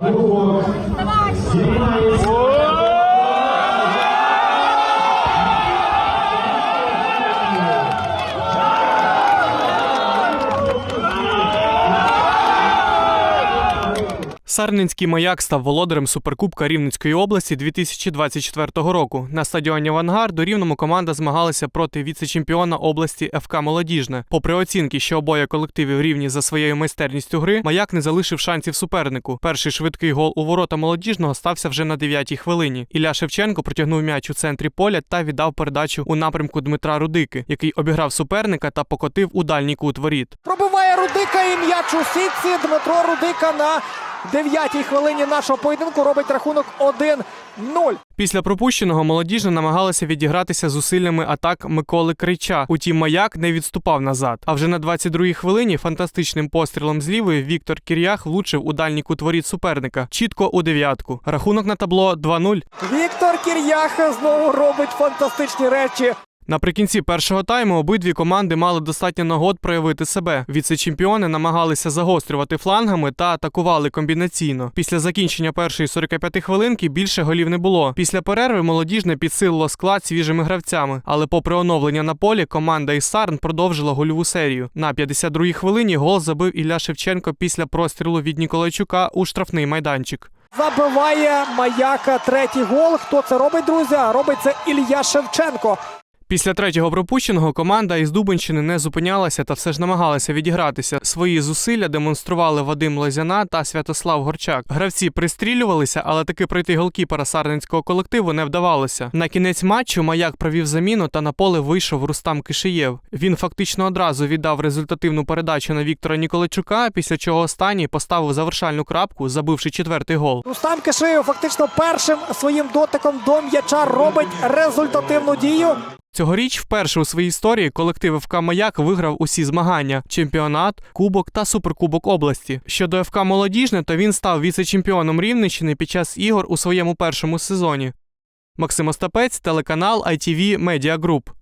Давай! Сарненський маяк став володарем суперкубка Рівненської області 2024 року. На стадіоні Авангард у рівному команда змагалася проти віце-чемпіона області ФК Молодіжне. Попри оцінки, що обоє колективів рівні за своєю майстерністю гри, маяк не залишив шансів супернику. Перший швидкий гол у ворота молодіжного стався вже на 9-й хвилині. Ілля Шевченко протягнув м'яч у центрі поля та віддав передачу у напрямку Дмитра Рудики, який обіграв суперника та покотив у дальній кут воріт. Пробиває Рудика і м'яч у сітці. Дмитро Рудика на дев'ятій хвилині нашого поєдинку робить рахунок 1-0. Після пропущеного молодіжна намагалася відігратися зусиллями атак Миколи Крича. Утім, маяк не відступав назад. А вже на 22-й хвилині фантастичним пострілом з лівої Віктор Кір'ях влучив у дальній кут воріт суперника. Чітко у дев'ятку. Рахунок на табло 2-0. Віктор Кір'яха знову робить фантастичні речі. Наприкінці першого тайму обидві команди мали достатньо нагод проявити себе. Віце-чемпіони намагалися загострювати флангами та атакували комбінаційно. Після закінчення першої 45 хвилинки більше голів не було. Після перерви молодіжне підсилило склад свіжими гравцями. Але, попри оновлення на полі, команда із Сарн продовжила гольову серію. На 52-й хвилині гол забив Ілля Шевченко після прострілу від Ніколайчука у штрафний майданчик. Забиває маяка третій гол. Хто це робить, друзі? Робить це Ілля Шевченко. Після третього пропущеного команда із Дубенщини не зупинялася та все ж намагалася відігратися. Свої зусилля демонстрували Вадим Лозяна та Святослав Горчак. Гравці пристрілювалися, але таки пройти голкіпера сарненського колективу не вдавалося. На кінець матчу маяк провів заміну та на поле вийшов Рустам Кишиєв. Він фактично одразу віддав результативну передачу на Віктора Ніколайчука, після чого останній поставив завершальну крапку, забивши четвертий гол. Рустам Кишиєв фактично першим своїм дотиком до м'яча робить результативну дію. Цьогоріч вперше у своїй історії колектив ФК Маяк виграв усі змагання: чемпіонат, кубок та суперкубок області. Щодо ФК Молодіжне, то він став віце-чемпіоном Рівненщини під час ігор у своєму першому сезоні. Максим Остапець, телеканал ITV Media Group.